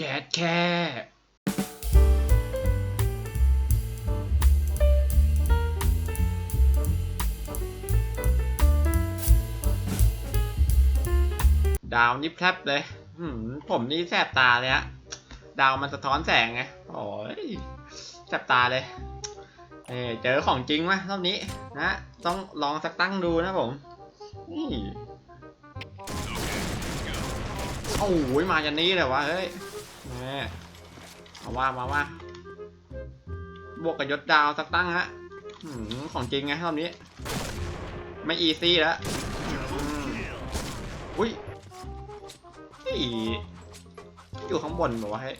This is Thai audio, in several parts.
แยแค่ดาวนี่แพรบเลย ผมนี่แสบตาเลยฮะ ดาวมันสะท้อนแสงไง โอ้ยแสบตาเลย เอเจอของจริงไหมรอบนี้นะ ต้องลองสักตั้งดูนะผม นี่ โอ้ยมาจากนี้เลยวะ เฮ้ย มาว่ามาว่าบวกกับยศดาวสักตั้งฮะของจริงไงรอบนี้ ไม่อีซี่แล้วอุ้ยอยู่ข้างบนบอกว่าให้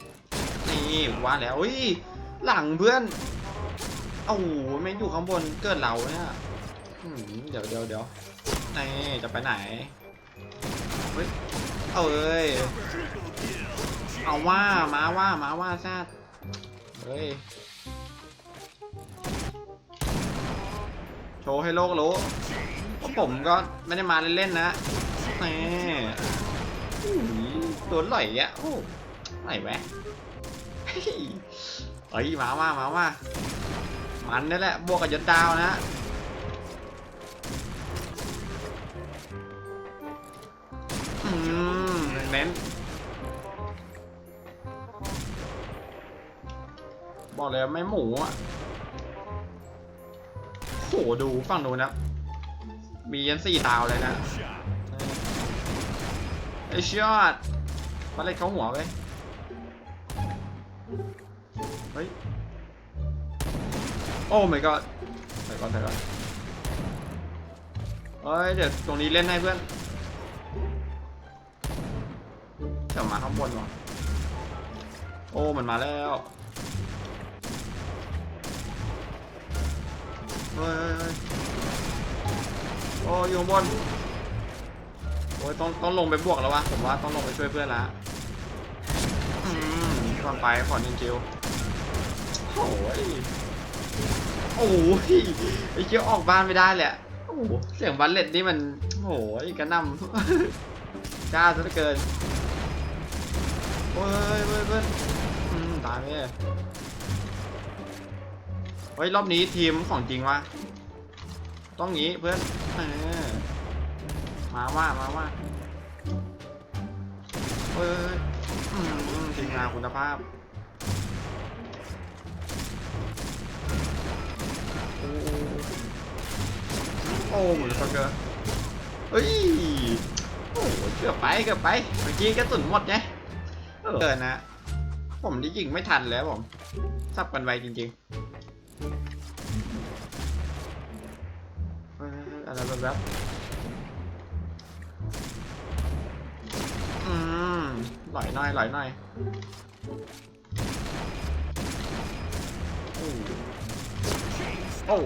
นี่ว่าแล้วอุ้ยหลังเพื่อนเอ้าไม่อยู่ข้างบนเกิดเราเนี่ยเดี๋ยวเดี๋ยวเดี๋ยวนี่จะไปไหนเฮ้ยเอ้ย เอาว่ามาว่ามาว่าซาดเฮ้ย โชว์ให้โลกรู้ว่าผมก็ไม่ได้มาเล่นๆนะนี่อุ้ยโดนหลอยอะโอ้ไหนแวะเฮ้ยมาว่ามาว่ามันนี่แหละ บวกกับยศดาวนะอืมเน้น บอกเลยไม่หมูอะโหดูฝั่งดูนนะ มียันสี่ดาวเลยนะไอชอตมาเล่นเขาหัวไปเฮ้ย โอ้ my god ไปก่อนไปก่อนเฮ้ย เดี๋ยวตรงนี้เล่นให้เพื่อนเดี๋ยวมาข้างบนว่ะโอ้ มันมาแล้ว เฮ้ยเฮ้ยโอ้ยอยู่ข้างบนโอ้ยต้องต้องลงไปบวกแล้ววะผมว่าต้องลงไปช่วยเพื่อนละอืมก่อนไปขอนินจิวโอ้ยโอ้ยไอ้เชี่ยออกบ้านไม่ได้เลยอะโอ้โหเสียงบัลเลตนี่มันโอ้ยกระหนำกล้าซะเหลือเกินโอ้ยเพื่อนเพื่อนตายไปเลย เฮ้ยรอบนี้ทีมของจริงวะต้องงี้เพื่อนเออมาว่ามาว่าเฮ้ยอืมทีมงานคุณภาพโอ้โอ้เหมือนฟังเกอร์เฮ้ยโอ้เกือบไปเกือบไปเมื่อกี้กระสุนหมดไงเออนะ ผมที่ยิงไม่ทันแล้วผมสับกันไวจริงๆ อะไรแบบแบบอืมหลอยหน่อยหลอยหน่อยโอ้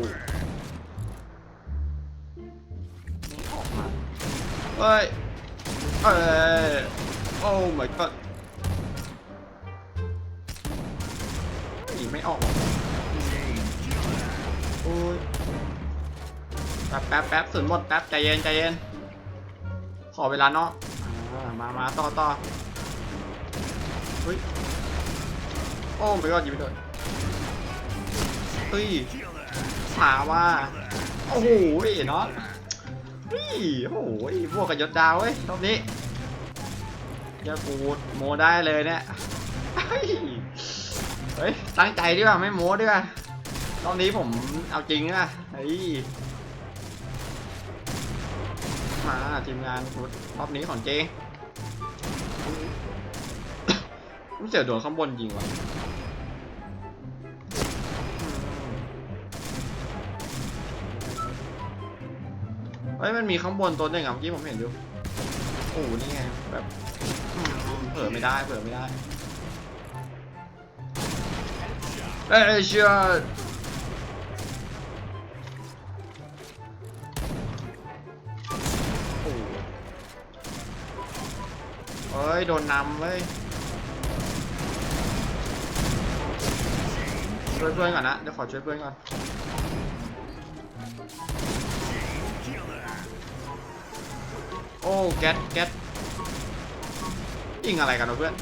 นี่ออกมาเฮ้ยเอ้ยโอ้ my god ยิงไม่ออกหรอ แป๊บแป๊บแป๊บสุนหมดแป๊บใจเย็นใจเย็น ขอเวลาเนาะมามาต่อต่อเฮ้ย โอ้ my god ยิงไม่โดนเฮ้ยมาว่า โอ้โหเนาะเฮ้ยโอ้โหพวกกับยศดาวเว้ยรอบนี้จะกูโมได้เลยเนี่ย เฮ้ยเฮ้ยตั้งใจดีกว่าไม่โมดีกว่ารอบนี้ผมเอาจริงอะเฮ้ย มาทีมงานรอบนี้ของเจไม่เจอโดนข้างบนยิงว่ะเฮ้ยมันมีข้างบนตัวหนึ่งอะเมื่อกี้ผมเห็นอยู่โอ้โหนี่ไงแบบเผลอไม่ได้เผลอไม่ได้เอ้ยเชื่อ เฮ้ย โดนนำเว้ยช่วยเพื่อนก่อนนะ เดี๋ยวขอช่วยเพื่อนก่อน โอ้แก๊สแก๊สยิงอะไรกันวะเพื่อน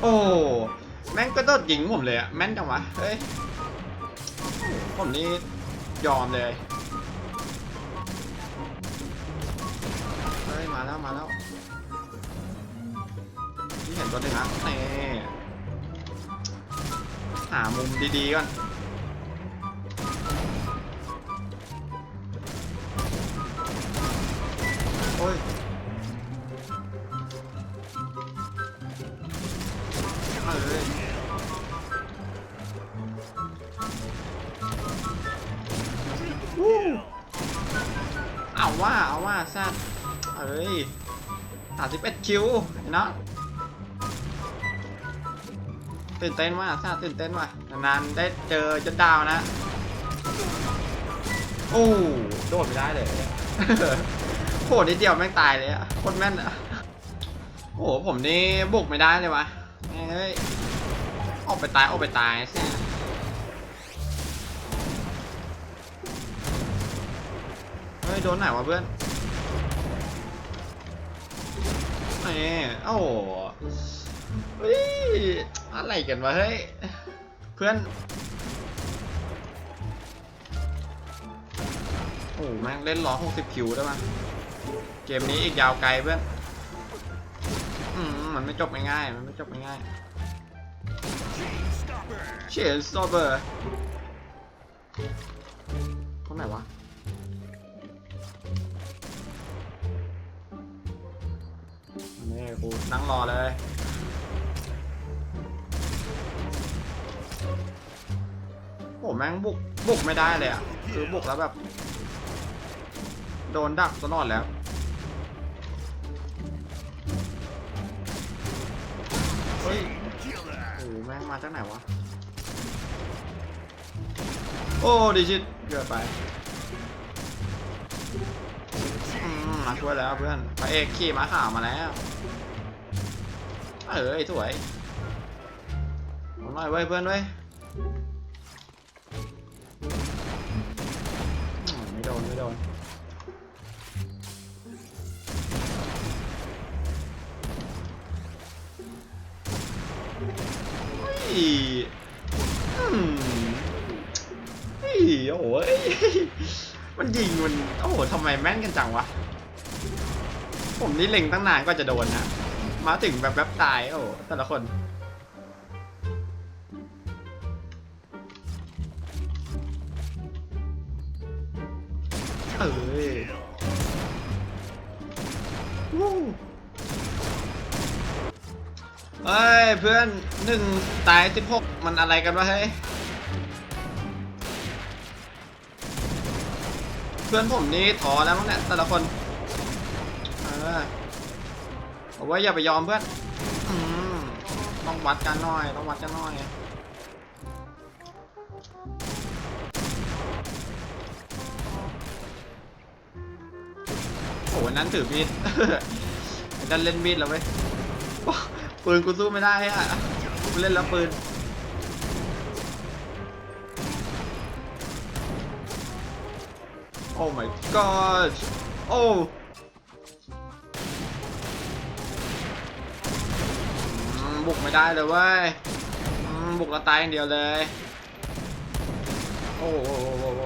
โอ้ แม่งก็โดดยิงผมเลยอะแม่นจังวะ เฮ้ย ผมนี่ยอมเลย เฮ้ย มา แล้วมาแล้วที่เห็นตัวหนึ่งนะนี่หามุมดีๆก่อนโอ้ยเอ้ยเอาว่าเอาว่าซด เอ้ยสามสิบเอ็ดคิวเนาะตื่นเต้นว่ะแซดตื่นเต้นว่ะนานๆได้เจอจนดาวนะ โอ้โดดไม่ได้เลยโหนิดเดียวแม่งตายเลยอะโคตรแม่นอะโอ้โหผมนี่บุกไม่ได้เลยวะเฮ้ยออกไปตายออกไปตายแซ่เฮ้ยโดนไหนวะเพื่อน นี่โอ้โหเฮ้ยอะไรกันวะเฮ้ย เพื่อน โอ้แม่งเล่นล้อ60คิวได้ปะเกมนี้อีกยาวไกลเพื่อน อืมมันไม่จบง่ายๆมันไม่จบง่ายเชนสโตเบอร์ตรงไหนวะ กูนั่งรอเลย โอ้แม่งบุก บุกไม่ได้เลยอะ คือบุกแล้วแบบ โดนดักตลอดแล้วเฮ้ยโอ้แม่งมาจากไหนวะ โอ้ดิชิตเกิดไปอืมมาช่วยแล้วเพื่อนพระเอกขี่ม้าขาวมาแล้ว เอ้ยสวยเอาหน่อยเว้เพื่อนเว้ไม่โดนไม่โดนเฮ้ยฮ้ยโอ้ยมันยิงมัน โอ้โหทำไมแม่นกันจังวะ ผมนี่เล็งตั้งนานก็จะโดนนะ มาถึงแบบแบบตาย โอ้โหแต่ละคน เอ้ยวู้เฮ้ย เพื่อนหนึ่งตายสิบหกมันอะไรกันวะเฮ้ย เพื่อนผมนี่ถอแล้วมั้งเนี่ยแต่ละคนเออ เอาไว้อย่าไปยอมเพื่อนต้องวัดกันหน่อยต้องวัดกันหน่อยโอ้โหนั้นถือมีดดันเล่นมีดแล้วเว้ยปืนกูสู้ไม่ได้อะกูเล่นแล้วปืนโอ้ my god โอ้ บุกไม่ได้เลยเว้ยบุกแล้วตายอย่างเดียวเลย โอ้โหโอ้โหโอ้โห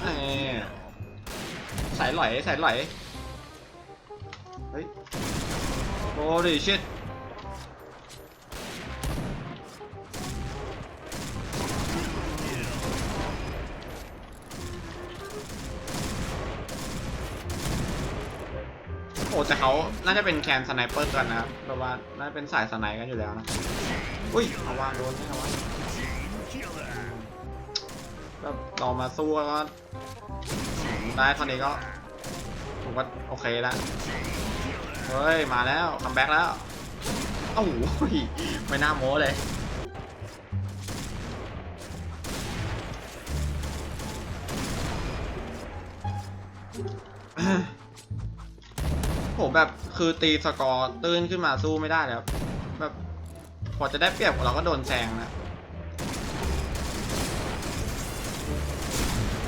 แหม่สายไหลสายไหลเฮ้ยโอ้ดิชิต อ้แต่เขาน่าจะเป็นแคนสไนเปอร์กันนะครับว่าน่าจะเป็นสายสไนกันอยู่แล้วนะ อุ้ยเอาวางโดนไม่เอาวะแบบเรามาสู้แล้วก็ได้เท่านี้ก็ผมก็โอเคแล้วเฮ้ย มาแล้วคัมแบ็กแล้วโอ้โหไม่น่าโม้เลย ผมแบบคือตีสกอร์ตื้นขึ้นมาสู้ไม่ได้แล้วแบบพอจะได้เปรียบเราก็โดนแซงนะ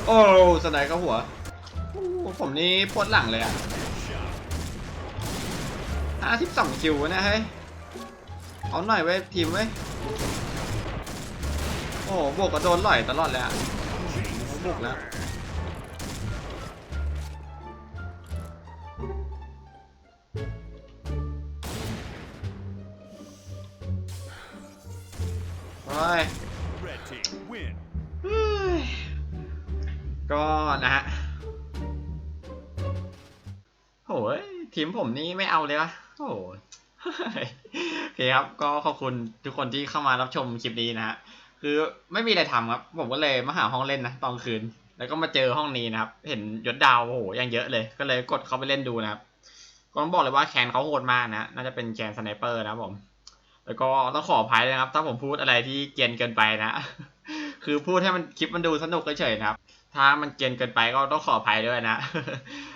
โอ้สไนด์ก็หัว ผมนี่ปวดหลังเลยอะห้าสิบสองคิวนะเฮ้ย เอาหน่อยเว้ยทีมเว้ยโอ้โหบวกก็โดนหล่อยตลอดเลยอะบุกแล้ว เฮ้ย Red team win. เฮ้ยก็นะฮะโหยทีมผมนี่ไม่เอาเลยวะโอ้โห โอเคครับ ก็ขอบคุณทุกคนที่เข้ามารับชมคลิปนี้นะฮะ คือไม่มีอะไรทำครับ ผมก็เลยมาหาห้องเล่นนะตอนคืน แล้วก็มาเจอห้องนี้นะครับ เห็นยศดาวโอ้โหยังเยอะเลย ก็เลยกดเข้าไปเล่นดูนะครับ ก็ต้องบอกเลยว่าแคนเขาโหดมากนะ น่าจะเป็นแคนสไนเปอร์นะครับผม แล้วก็ต้องขออภัยนะครับ ถ้าผมพูดอะไรที่เกรียนเกินไปนะ คือพูดให้มันคลิปมันดูสนุกเฉยๆนะครับ ถ้ามันเกรียนเกินไปก็ต้องขออภัยด้วยนะ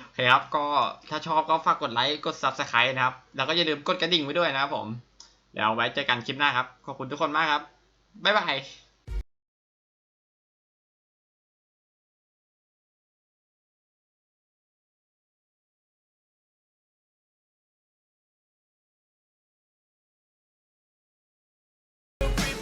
โอเคครับ ก็ถ้าชอบก็ฝากกดไลค์ กด subscribe นะครับ แล้วก็อย่าลืมกดกระดิ่งไว้ด้วยนะครับผม แล้วไว้เจอกันคลิปหน้าครับ ขอบคุณทุกคนมากครับ บ๊ายบาย